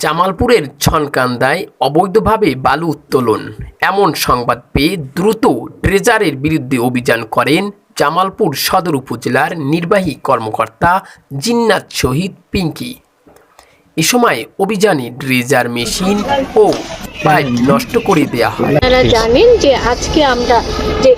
জামালপুরের ছনকান্দায় অবৈধভাবে বালু উত্তোলন। এমন সংবাদ পেয়ে দ্রুত ট্রেজারের বিরুদ্ধে অভিযান করেন জামালপুর সদর উপজেলার নির্বাহী কর্মকর্তা জিন্নাত শহীদ পিঙ্কি। এ সময় অভিযানে ড্রেজার মেশিন ও নষ্ট করে হয়। আপনারা জানেন যে আজকে আমরা যে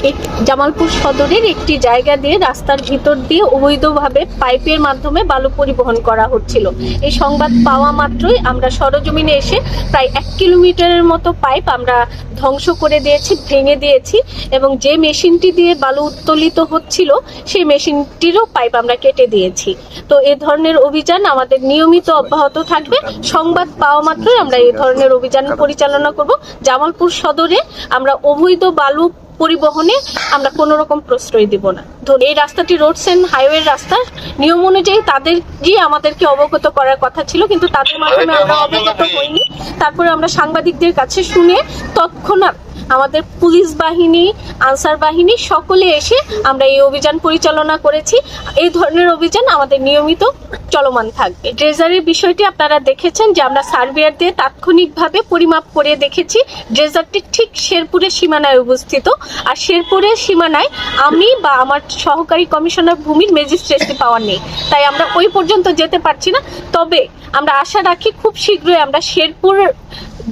জামালপুর সদরের একটি জায়গা দিয়ে রাস্তার ভিতর দিয়ে অবৈধভাবে পাইপের মাধ্যমে বালু পরিবহন করা হচ্ছিল। এই সংবাদ পাওয়া মাত্রই আমরা সরজমিনে এসে প্রায় এক কিলোমিটারের মতো পাইপ আমরা ধ্বংস করে দিয়েছি, ভেঙে দিয়েছি এবং যে মেশিনটি দিয়ে বালু উত্তোলিত হচ্ছিল, সেই মেশিনটিরও পাইপ আমরা কেটে দিয়েছি। তো এ ধরনের অভিযান আমাদের নিয়মিত অব্যাহত থাকবে। সংবাদ পাওয়া মাত্রই আমরা এই ধরনের অভিযান পরিচালনা করব। জামালপুর সদরে আমরা অবৈধ বালু পরিবহনে আমরা কোনো রকম প্রশ্রয় দিব না। ধরুন এই রাস্তাটি রোডস এন্ড হাইওয়ে রাস্তা। নিয়ম অনুযায়ী তাদের গিয়ে আমাদেরকে অবগত করার কথা ছিল, কিন্তু তাদের মাধ্যমে আমরা অবগত হইনি। তারপরে আমরা সাংবাদিকদের কাছে শুনে তৎক্ষণাৎ আমাদের পুলিশ বাহিনী, আনসার বাহিনী, সকলে এসে আমরা এই অভিযান পরিচালনা করেছি। এই ধরনের অভিযান আমাদের নিয়মিত চলমান থাকবে। ড্রেজারের বিষয়টি আপনারা দেখেছেন যে আমরা সার্ভেয়ার দিয়ে তাৎক্ষণিকভাবে পরিমাপ করে দেখেছি। ড্রেজারটি ঠিক শেরপুরের সীমানায় অবস্থিত। আর শেরপুরের সীমানায় আমি বা আমার সহকারী কমিশনার ভূমির ম্যাজিস্ট্রেসি পাওয়ার নেই। তাই আমরা ওই পর্যন্ত যেতে পারছি না। তবে আমরা আশা রাখি খুব শীঘ্রই আমরা শেরপুর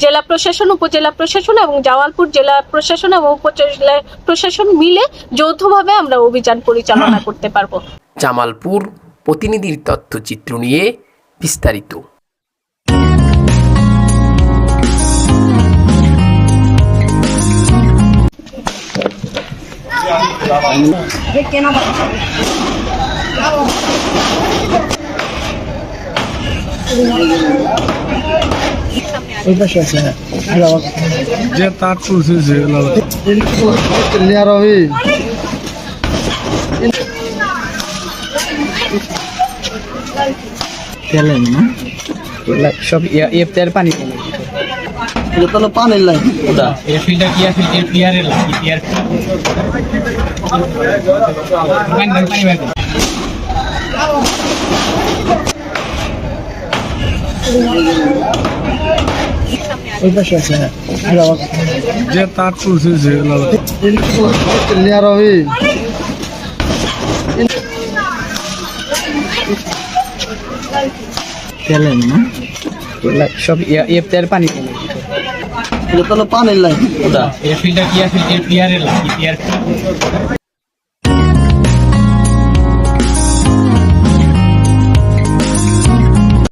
জেলা প্রশাসন উপজেলা প্রশাসন এবং জামালপুর জেলা প্রশাসন এবং উপজেলা প্রশাসন মিলে যৌথভাবে আমরা অভিযান পরিচালনা করতে পারব। জামালপুর প্রতিনিধির তথ্যচিত্র নিয়ে বিস্তারিত। ওই পাশে আছে যে তার তুলছে যে লাল। ক্লিয়ার হবে তেলেন না সব ইফতার পানি এটা তাহলে পানির লাইন। ওটা। এর ফিল্টার কি আছে? এর পিয়ারের লাগে পিয়ার পানি। ওই পাশে আছে আর আবার যে তার তুলছে না? সব ইফতার পানি এটা তাহলে পানির লাইন। ওটা এর ফিল্টার কি আছে? এর পিয়ারের লাগে পিয়ার।